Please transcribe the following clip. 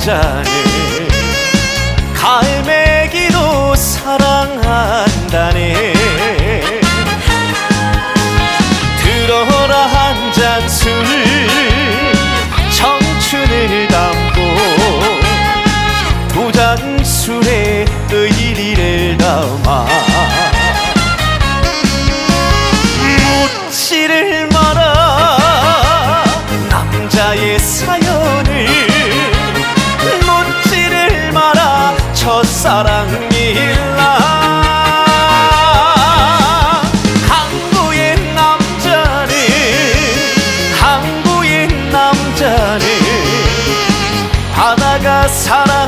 한다네 갈매기도 사랑한다네. 들어라 한 잔 술 청춘을 담고 도장술에 의리를 담아 묻지를 마라 남자의 사이 사랑일라. 항구의 남자는 항구의 남자는 바다가 사랑이라.